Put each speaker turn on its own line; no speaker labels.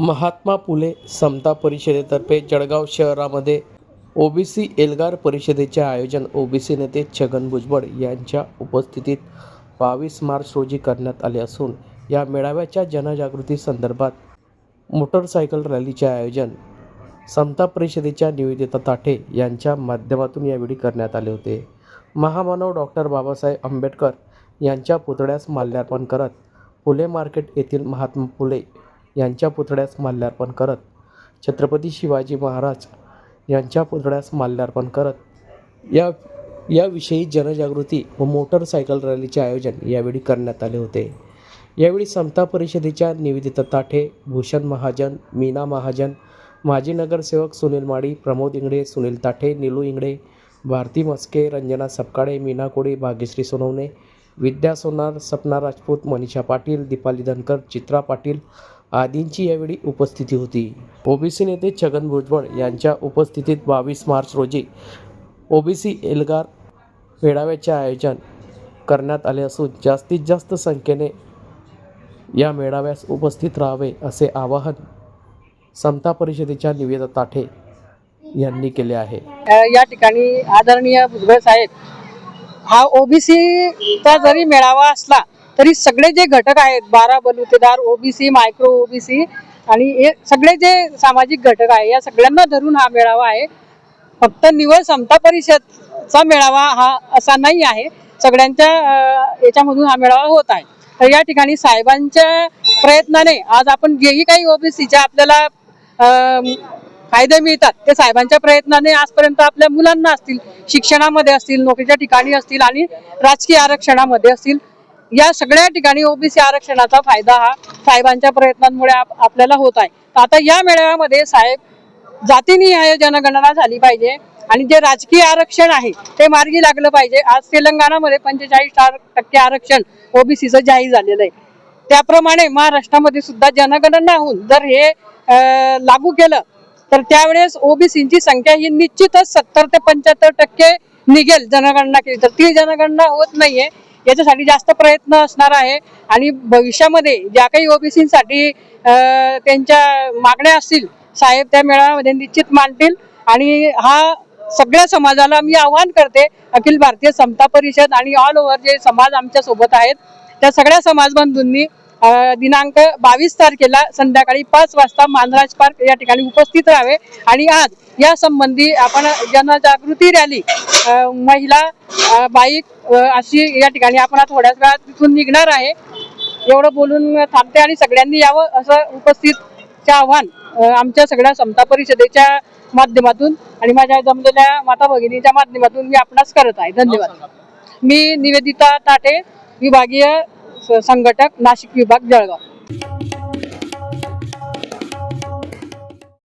महात्मा फुले समता परिषदेतर्फे जळगाव शहरामध्ये ओबीसी एल्गार परिषदेचे आयोजन. ओबीसी नेते छगन भुजबळ यांच्या उपस्थितीत बावीस मार्च रोजी करण्यात आले असून या मेळाव्याच्या जनजागृती संदर्भात मोटरसायकल रॅलीचे आयोजन समता परिषदेच्या निवेदिता ताठे यांच्या माध्यमातून यावेळी करण्यात आले होते. महामानव डॉक्टर बाबासाहेब आंबेडकर यांच्या पुतळ्यास माल्यार्पण करत फुले मार्केट येथील महात्मा फुले यांच्या पुतळ्यास माल्यार्पण करत छत्रपती शिवाजी महाराज यांच्या पुतळ्यास माल्यार्पण करत या याविषयी जनजागृती व मोटरसायकल रॅलीचे आयोजन यावेळी करण्यात आले होते. यावेळी समता परिषदेच्या निवेदिता ताठे भूषण महाजन मीना महाजन माजी नगरसेवक सुनील माडी प्रमोद इंगडे सुनील ताठे निलू इंगडे भारती मस्के रंजना सपकाळे मीना कोळी भाग्यश्री सोनवणे विद्या सोनार सपना राजपूत मनीषा पाटील दीपाली धनकर चित्रा पाटील आदींची यावेळी उपस्थिती होती. ओबीसी नेते छगन भुजबळ यांच्या उपस्थितीत बावीस मार्च रोजी ओबीसी एल्गार मेळाव्याचे आयोजन करण्यात आले असून जास्तीत जास्त संख्येने या मेळाव्यास उपस्थित राहावे असे आवाहन समता परिषदेच्या निवेदा ताठे यांनी केले आहे.
या ठिकाणी आदरणीय भुजबळ साहेब हा ओबीसीचा जरी मेळावा असला तरी सगळे जे घटक आहेत बारा बलुतेदार ओबीसी मायक्रो ओबीसी आणि हे सगळे जे सामाजिक घटक आहे या सगळ्यांना धरून हा मेळावा आहे. फक्त निवड समता परिषदचा मेळावा हा असा नाही आहे. सगळ्यांच्या याच्यामधून हा मेळावा होत आहे. तर या ठिकाणी साहेबांच्या प्रयत्नाने आज आपण जेही काही ओबीसीच्या आपल्याला फायदे मिळतात. ते साहेबांच्या प्रयत्नाने आजपर्यंत आपल्या मुलांना असतील शिक्षणामध्ये असतील नोकरीच्या ठिकाणी असतील आणि राजकीय आरक्षणामध्ये असतील. या सगळ्या ठिकाणी ओबीसी आरक्षणाचा फायदा हा साहेबांच्या प्रयत्नांमुळे आपल्याला होत आहे. आता या मेळाव्यामध्ये साहेब जातीनिहाय जनगणना झाली पाहिजे आणि जे राजकीय आरक्षण आहे ते मार्गी लागलं पाहिजे. आज तेलंगणामध्ये पंचेचाळीस टक्के आरक्षण ओबीसीचं जाहीर झालेलं आहे. त्याप्रमाणे महाराष्ट्रामध्ये सुद्धा जनगणना होऊन जर हे अं, लागू केलं तर त्यावेळेस ओबीसीची संख्या ही निश्चितच सत्तर ते पंच्याहत्तर टक्के निघेल जनगणना केली. तर ती जनगणना होत नाहीये. याच्यासाठी जास्त प्रयत्न असणार आहे. आणि भविष्यामध्ये ज्या काही ओबीसीसाठी त्यांच्या मागण्या असतील साहेब त्या मेळाव्यामध्ये निश्चित मांडतील. आणि हा सगळ्या समाजाला मी आवाहन करते अखिल भारतीय समता परिषद आणि ऑल ओव्हर जे समाज आमच्यासोबत आहेत त्या सगळ्या समाज बंधूंनी दिनांक बावीस तारखेला संध्याकाळी पाच वाजता मानराज पार्क या ठिकाणी उपस्थित राहावे. आणि आज या संबंधी आपण जनजागृती रॅली महिला बाईक अशी या ठिकाणी आपण थोड्याच वेळात तिथून निघणार आहे. एवढं बोलून थांबते आणि सगळ्यांनी यावं असं उपस्थितचे आव्हान आमच्या सगळ्या समता परिषदेच्या माध्यमातून आणि माझ्या जमलेल्या माता भगिनीच्या माध्यमातून मी आपणास करत आहे. धन्यवाद. मी निवेदिता ताटे विभागीय संघटक नाशिक विभाग जळगाव.